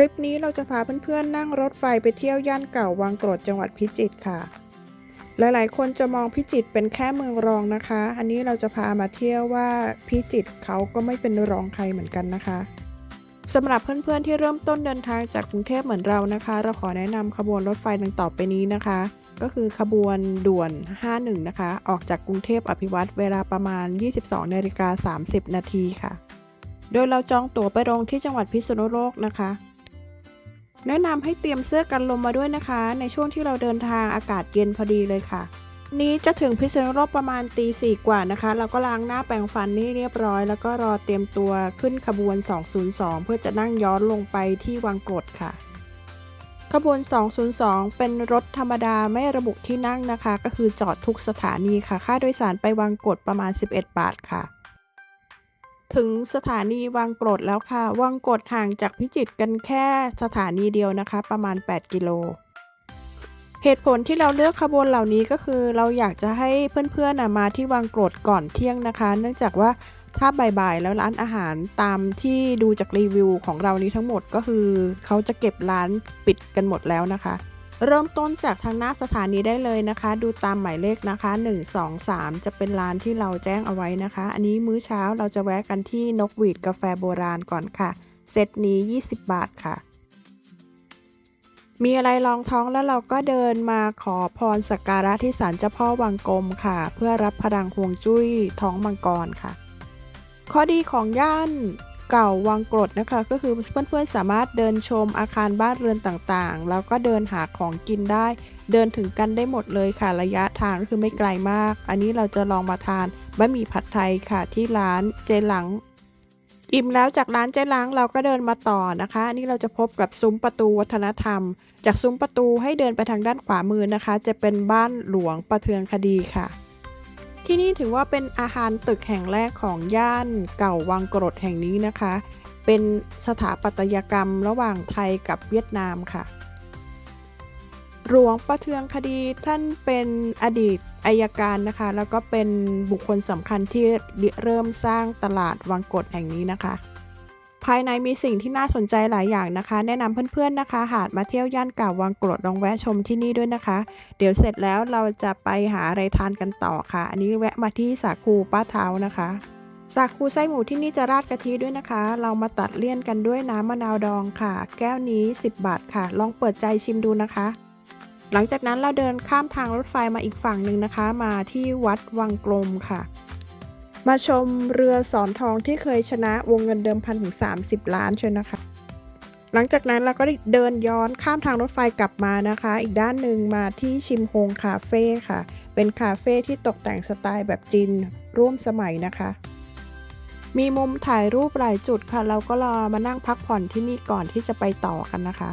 ทริปนี้เราจะพาเพื่อนๆนั่งรถไฟไปเที่ยวย่านเก่าวังกรดจังหวัดพิจิตรค่ะ หลายๆ คนจะมองพิจิตรเป็นแค่เมืองรองนะคะ อันนี้เราจะพามาเที่ยวว่าพิจิตรเขาก็ไม่เป็นรองใครเหมือนกันนะคะสำหรับเพื่อนๆที่เริ่มต้นเดินทางจากกรุงเทพเหมือนเรานะคะ เราขอแนะนำขบวนรถไฟดังต่อไปนี้นะคะ ก็คือขบวนด่วน 51 นะคะ ออกจากกรุงเทพอภิวัตรเวลาประมาณ 22นาฬิกา30 นาทีค่ะ โดยเราจองตั๋วไปลงที่จังหวัดพิษณุโลกนะคะ แนะนำให้เตรียมเสื้อกันลมมาด้วยนะคะ ในช่วงที่เราเดินทางอากาศเย็นพอดีเลยค่ะ นี้จะถึงพิษณุโลกประมาณตีสี่กว่านะคะ เราก็ล้างหน้าแปรงฟันนี่เรียบร้อย แล้วก็รอเตรียมตัวขึ้นขบวน 202 เพื่อจะนั่งย้อนลงไปที่วังกรดค่ะ ขบวน 202 เป็นรถธรรมดาไม่ระบุที่นั่งนะคะ ก็คือจอดทุกสถานีค่ะ ค่าโดยสารไปวังกรดประมาณ 11 บาทค่ะ ถึงสถานีวังกรดแล้วค่ะ วังกรดห่างจากพิจิตรกันแค่สถานีเดียวนะคะ ประมาณ 8 กิโล เหตุผลที่เราเลือกขบวนเหล่านี้ก็คือ เราอยากจะให้เพื่อนๆนะมาที่วังกรดก่อนเที่ยงนะคะ เนื่องจากว่าถ้าบ่ายๆแล้วร้านอาหารตามที่ดูจากรีวิวของเรานี้ทั้งหมดก็คือ เขาจะเก็บร้านปิดกันหมดแล้วนะคะ เริ่มต้นจากทางหน้าสถานีได้เลยนะคะ ดูตามหมายเลขนะคะ 1 2 3 จะเป็นร้านที่เราแจ้งเอาไว้นะคะ อันนี้มื้อเช้าเราจะแวะกันที่นกหวีดกาแฟโบราณก่อนค่ะ เซตนี้ 20 บาทค่ะ มีอะไรรองท้องแล้วเราก็เดินมาขอพรสักการะที่ศาลเจ้าพ่อวังกลมค่ะ เพื่อรับพลังห่วงจุ้ยท้องมังกรค่ะ ข้อดีของย่าน เก่าวังกรดนะคะ ก็คือเพื่อนๆสามารถเดินชมอาคารบ้านเรือนต่างๆ แล้วก็เดินหาของกินได้ เดินถึงกันได้หมดเลยค่ะระยะทางก็คือไม่ไกลมาก อันนี้เราจะลองมาทานบะหมี่ผัดไทยค่ะที่ร้านเจหลังอิ่มแล้วจากร้านเจ๊ล้างเราก็เดินมาต่อนะคะอันนี้เราจะพบกับซุ้มประตูวัฒนธรรม จากซุ้มประตูให้เดินไปทางด้านขวามือนะคะ จะเป็นบ้านหลวงประเทืองคดีค่ะ ที่นี่ถือว่าเป็นอาคารตึกแห่งแรกของย่านเก่าวังกรดแห่งนี้นะคะ เป็นสถาปัตยกรรมระหว่างไทยกับเวียดนามค่ะ หลวงประเทืองคดีท่านเป็นอดีตอายการนะคะ แล้วก็เป็นบุคคลสำคัญที่เริ่มสร้างตลาดวังกรดแห่งนี้นะคะ ภายในมีสิ่งที่น่าสนใจหลายอย่างนะคะ แนะนำเพื่อนๆนะคะ หากมาเที่ยวย่านเก่าวังกรดลองแวะชมที่นี่ด้วยนะคะ เดี๋ยวเสร็จแล้วเราจะไปหาอะไรทานกันต่อค่ะ อันนี้แวะมาที่สาคูป้าเท้านะคะสาคูไส้หมูที่นี่จะราดกะทิด้วยนะคะ เรามาตัดเลี่ยนกันด้วยน้ำมะนาวดองค่ะ แก้วนี้ 10 บาทค่ะ ลองเปิดใจชิมดูนะคะ หลังจากนั้นเราเดินข้ามทางรถไฟมาอีกฝั่งหนึ่งนะคะ มาที่วัดวังกลมค่ะ มาชมเรือสอนทองที่เคยชนะวงเงินเดิมพันถึง 30 ล้านเชียวนะคะ หลังจากนั้นเราก็ได้เดินย้อนข้ามทางรถไฟกลับมานะคะ อีกด้านหนึ่งมาที่ชิมโฮงคาเฟ่ค่ะ เป็นคาเฟ่ที่ตกแต่งสไตล์แบบจีนร่วมสมัยนะคะ มีมุมถ่ายรูปหลายจุดค่ะ เราก็รอมานั่งพักผ่อนที่นี่ก่อนที่จะไปต่อกันนะคะ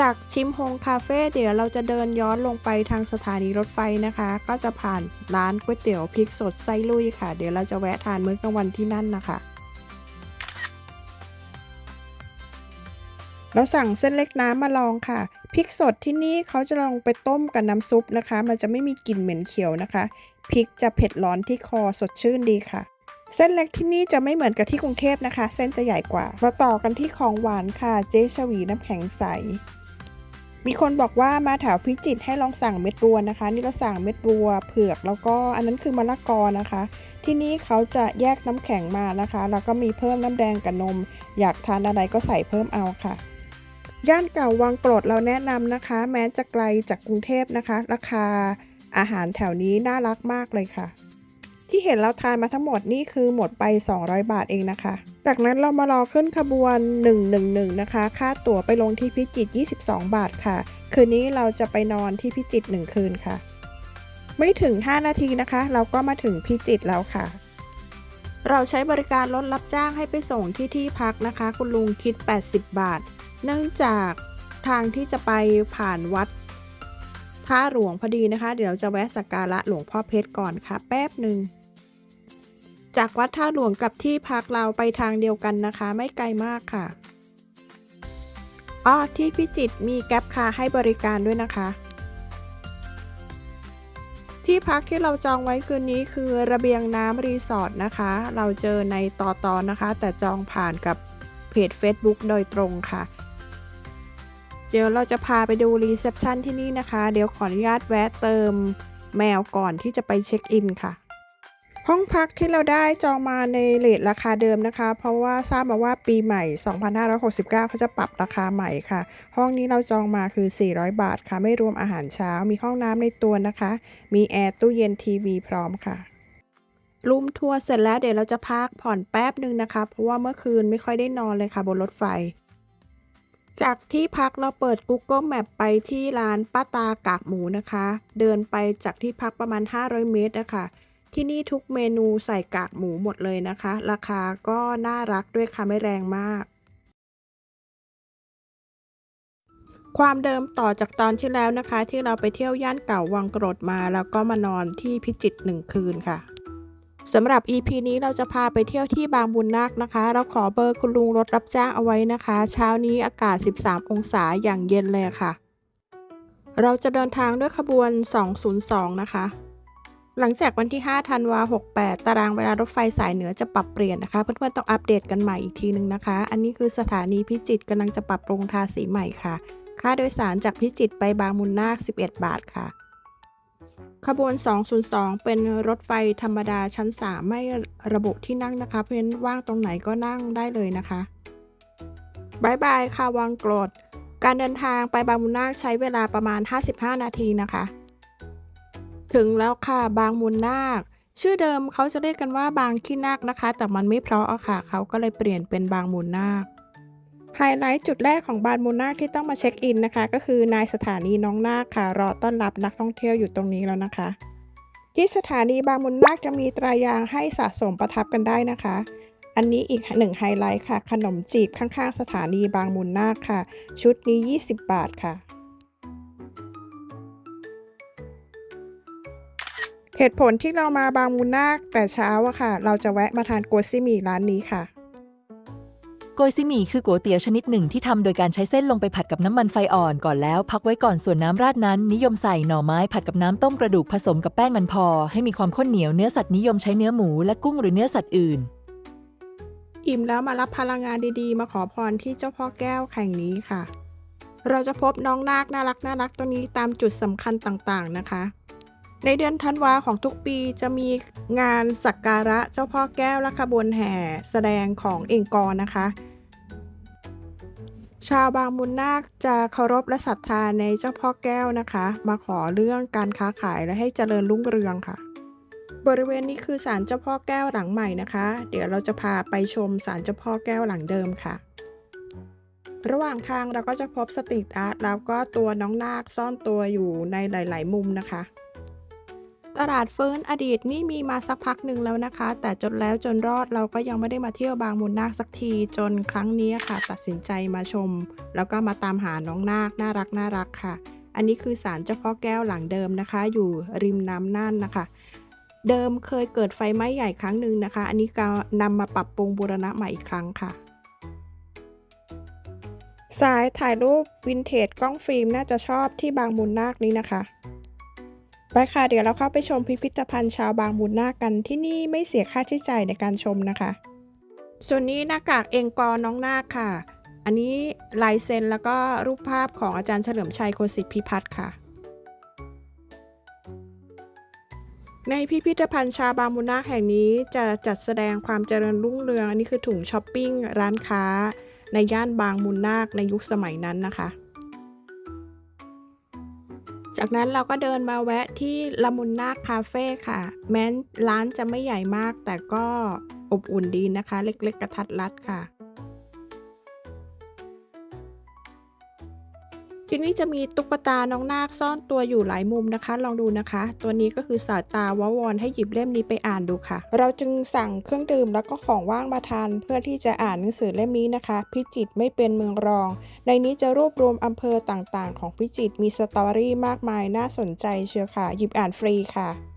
จากชิมโฮงคาเฟ่เดี๋ยวเราจะเดินย้อนลงไปทางสถานีรถไฟนะคะ ก็จะผ่านร้านก๋วยเตี๋ยวพริกสดไส้ลุยค่ะ เดี๋ยวเราจะแวะทานมื้อกลางวันที่นั่นนะคะเราสั่งเส้นเล็กน้ำมาลองค่ะ พริกสดที่นี่เขาจะลองไปต้มกับน้ำซุปนะคะ มันจะไม่มีกลิ่นเหม็นเขียวนะคะ พริกจะเผ็ดร้อนที่คอสดชื่นดีค่ะ เส้นเล็กที่นี่จะไม่เหมือนกับที่กรุงเทพนะคะ เส้นจะใหญ่กว่า มาต่อกันที่ของหวานค่ะ เจ๊ชวีน้ำแข็งใส มีคนบอกว่ามาแถวพิจิตให้ลองสั่งเม็ดบัวนะคะ นี่เราสั่งเม็ดบัวเผือกแล้วก็อันนั้นคือมะละกอนะคะ ที่นี่เขาจะแยกน้ำแข็งมานะคะ แล้วก็มีเพิ่มน้ำแดงกับนม อยากทานอะไรก็ใส่เพิ่มเอาค่ะ ย่านเก่าวังโปรดเราแนะนำนะคะ แม้จะไกลจากกรุงเทพนะคะ ราคาอาหารแถวนี้น่ารักมากเลยค่ะ ที่เห็นเราทานมาทั้งหมดนี่คือหมดไป 200 บาทเองนะคะ จากนั้นเรามารอขึ้นขบวน 111 นะคะ ค่าตั๋วไปลงที่พิจิตร22 บาทค่ะ คืนนี้เราจะไปนอนที่พิจิตร1คืนค่ะ ไม่ถึง 5 นาทีนะคะ เราก็มาถึงพิจิตรแล้วค่ะ เราใช้บริการรถรับจ้างให้ไปส่งที่ที่พักนะคะ คุณลุงคิด 80 บาท เนื่องจากทางที่จะไปผ่านวัดท่าหลวงพอดีนะคะ เดี๋ยวเราจะแวะสักการะหลวงพ่อเพชรก่อนค่ะ แป๊บหนึ่ง จากวัดท่าหลวงกับที่พักเราไปทางเดียวกันนะคะ ไม่ไกลมากค่ะอ้อที่พิจิตรมีแก๊ปคาร์ให้บริการด้วยนะคะ ที่พักที่เราจองไว้คืนนี้คือระเบียงน้ำรีสอร์ทนะคะ เราเจอในต่อตอนนะคะ แต่จองผ่านกับเพจ Facebook โดยตรงค่ะ เดี๋ยวเราจะพาไปดูรีเซพชันที่นี่นะคะ เดี๋ยวขออนุญาตแวะเติมแมวก่อนที่จะไปเช็คอินค่ะ ห้องพักที่เราได้จองมาในเลทราคาเดิมนะคะ เพราะว่าทราบมาว่าปีใหม่ 2569 เขาจะปรับราคาใหม่ค่ะ ห้องนี้เราจองมาคือ 400 บาทค่ะ ไม่รวมอาหารเช้า มีห้องน้ำในตัวนะคะ มีแอร์ตู้เย็นทีวีพร้อมค่ะรูมทัวร์เสร็จแล้วเดี๋ยวเราจะพักผ่อนแป๊บหนึ่งนะคะ เพราะว่าเมื่อคืนไม่ค่อยได้นอนเลยค่ะบนรถไฟ จากที่พักเราเปิด Google Map ไปที่ร้านป้าตากากหมูนะคะ เดินไปจากที่พักประมาณ 500 เมตรนะคะ ที่นี่ทุกเมนูใส่กากหมูหมดเลยนะคะ ราคาก็น่ารักด้วยค่ะไม่แรงมาก ความเดิมต่อจากตอนที่แล้วนะคะ ที่เราไปเที่ยวย่านเก่าวังกรดมา แล้วก็มานอนที่พิจิตรหนึ่งคืนค่ะสำหรับ EP นี้เราจะพาไปเที่ยวที่บางบุญนาคนะคะ เราขอเบอร์คุณลุงรถรับจ้างเอาไว้นะคะ เช้านี้อากาศ 13 องศาอย่างเย็นเลยค่ะ เราจะเดินทางด้วยขบวน 202 นะคะ หลังจากวันที่ 5 ธันวา68 ตารางเวลารถไฟสายเหนือจะปรับเปลี่ยนนะคะ เพื่อนๆต้องอัปเดตกันใหม่อีกทีนึงนะคะ อันนี้คือสถานีพิจิตรกำลังจะปรับปรุงทาสีใหม่ค่ะ ค่าโดยสารจากพิจิตรไปบางมุนนาค 11 บาทค่ะ ขบวน 202 เป็นรถไฟธรรมดาชั้น 3 ไม่ระบุที่นั่งนะคะ เพราะฉะนั้นว่างตรงไหนก็นั่งได้เลยนะคะบายบายค่ะวังกรธการเดินทางไปบางมุนนาคใช้เวลาประมาณ 55 นาทีนะคะ ถึงแล้วค่ะบางมุนนาค ชื่อเดิมเขาจะเรียกกันว่าบางขี้นาคนะคะ แต่มันไม่เพราะอะค่ะ เขาก็เลยเปลี่ยนเป็นบางมุนนาคไฮไลท์จุดแรกของบางมุนนาคที่ต้องมาเช็คอินนะคะ ก็คือนายสถานีน้องนาคค่ะ รอต้อนรับนักท่องเที่ยวอยู่ตรงนี้แล้วนะคะ ที่สถานีบางมุนนาคจะมีตรายางให้สะสมประทับกันได้นะคะ อันนี้อีกหนึ่งไฮไลท์ค่ะ ขนมจีบข้างๆ สถานีบางมุนนาคค่ะ ชุดนี้ 20 บาทค่ะ เหตุผลที่เรามาบางมุนนาคแต่เช้าอะค่ะ เราจะแวะมาทานกัวซี่หมี่ร้านนี้ค่ะ โกยซิหมี่คือก๋วยเตี๋ยวชนิดหนึ่งที่ทำโดยการใช้เส้นลงไปผัดกับน้ำมันไฟอ่อนก่อนแล้ว พักไว้ก่อนส่วนน้ำราดนั้น นิยมใส่หน่อไม้ผัดกับน้ำต้มกระดูกผสมกับแป้งมันพอ ให้มีความข้นเหนียวเนื้อสัตว์นิยมใช้เนื้อหมูและกุ้งหรือเนื้อสัตว์อื่น อิ่มแล้วมารับพลังงานดีๆ มาขอพรที่เจ้าพ่อแก้วแห่งนี้ค่ะ เราจะพบน้องนาคน่ารักน่ารักตัวนี้ตามจุดสำคัญต่างๆนะคะ ในเดือนธันวาของทุกปีจะมีงานสักการะเจ้าพ่อแก้วและขบวนแห่แสดงของเองกอนะคะ ชาวบางมุนนาคจะเคารพและศรัทธาในเจ้าพ่อแก้วนะคะ มาขอเรื่องการค้าขายและให้เจริญรุ่งเรืองค่ะ บริเวณนี้คือศาลเจ้าพ่อแก้วหลังใหม่นะคะ เดี๋ยวเราจะพาไปชมศาลเจ้าพ่อแก้วหลังเดิมค่ะ ระหว่างทางเราก็จะพบสตรีทอาร์ตแล้วก็ตัวน้องนาคซ่อนตัวอยู่ในหลาย ๆ มุมนะคะ ตลาดฟื้นอดีตนี่มีมาสักพักหนึ่งแล้วนะคะ แต่จนแล้วจนรอดเราก็ยังไม่ได้มาเที่ยวบางมูลนาคสักทีจนครั้งนี้ค่ะ ตัดสินใจมาชม แล้วก็มาตามหาน้องนาคน่ารักน่ารักค่ะ อันนี้คือศาลเจ้าพ่อแก้วหลังเดิมนะคะ อยู่ริมน้ำน่านนะคะ เดิมเคยเกิดไฟไหม้ใหญ่ครั้งหนึ่งนะคะ อันนี้ก็นำมาปรับปรุงบูรณะใหม่อีกครั้งค่ะสายถ่ายรูปวินเทจกล้องฟิล์มน่าจะชอบที่บางมูลนาคนี้นะคะ ไปค่ะเดี๋ยวเราเข้าไปชมพิพิธภัณฑ์ชาวบางมูลนาคกันที่นี่ไม่เสียค่าใช้จ่ายในการชมนะคะ ส่วนนี้หน้ากากเองกอน้องนาคค่ะ อันนี้ลายเซ็นแล้วก็รูปภาพของอาจารย์เฉลิมชัยโคสิทธิพิพัฒน์ค่ะ ในพิพิธภัณฑ์ชาบางมุนนาคแห่งนี้จะจัดแสดงความเจริญรุ่งเรือง อันนี้คือถุงช้อปปิ้งร้านค้า ในย่านบางมุนนาคในยุคสมัยนั้นนะคะ จากนั้นเราก็เดินมาแวะที่ละมุนนาคาเฟ่ค่ะ แม้นร้านจะไม่ใหญ่มากแต่ก็อบอุ่นดีนะคะ เล็กๆกระทัดรัดค่ะ ที่นี่จะมีตุ๊กตาน้องนาคซ่อนตัวอยู่หลายมุมนะคะ ลองดูนะคะ ตัวนี้ก็คือสายตาวาวอนให้หยิบเล่มนี้ไปอ่านดูค่ะ เราจึงสั่งเครื่องดื่มแล้วก็ของว่างมาทาน เพื่อที่จะอ่านหนังสือเล่มนี้นะคะ พิจิตรไม่เป็นเมืองรอง ในนี้จะรวบรวมอำเภอต่างๆ ของพิจิตรมีสตอรี่มากมายน่าสนใจเชียวค่ะ หยิบอ่านฟรีค่ะ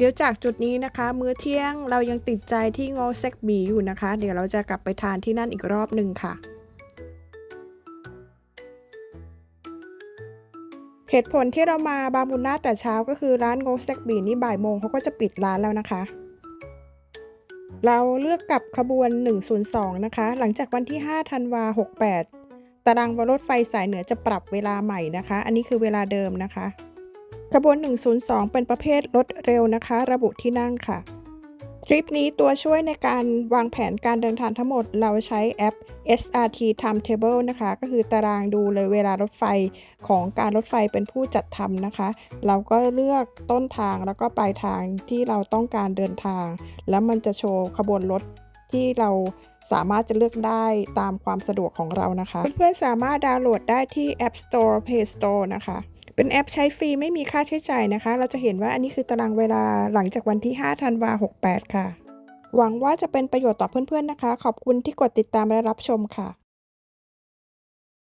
เดี๋ยวจากจุดนี้นะคะ มื้อเที่ยงเรายังติดใจที่โงเซกบีอยู่นะคะ เดี๋ยวเราจะกลับไปทานที่นั่นอีกรอบหนึ่งค่ะ เหตุผลที่เรามาบางบุญนาแต่เช้าก็คือร้านโงเซกบีนี่บ่ายโมงเขาก็จะปิดร้านแล้วนะคะ เราเลือกกับขบวน 102 นะคะ หลังจากวันที่ 5 ธันวา 68 ตารางรถไฟสายเหนือจะปรับเวลาใหม่นะคะ อันนี้คือเวลาเดิมนะคะ ขบวน 102 เป็นประเภทรถเร็วนะคะ ระบุที่นั่งค่ะ ทริปนี้ตัวช่วยในการวางแผนการเดินทางทั้งหมด เราใช้แอป SRT Timetable นะคะ ก็คือตารางดูเลยเวลารถไฟของการรถไฟเป็นผู้จัดทำนะคะ เราก็เลือกต้นทางแล้วก็ปลายทางที่เราต้องการเดินทาง แล้วมันจะโชว์ขบวนรถที่เราสามารถจะเลือกได้ตามความสะดวกของเรานะคะ เพื่อนๆสามารถดาวน์โหลดได้ที่ App Store Play Store นะคะ เป็นแอปใช้ฟรีไม่มีค่าใช้จ่ายนะคะ เราจะเห็นว่าอันนี้คือตารางเวลาหลังจากวันที่ 5 ธันวา68 ค่ะ หวังว่าจะเป็นประโยชน์ต่อเพื่อนๆนะคะ ขอบคุณที่กดติดตามและรับชมค่ะ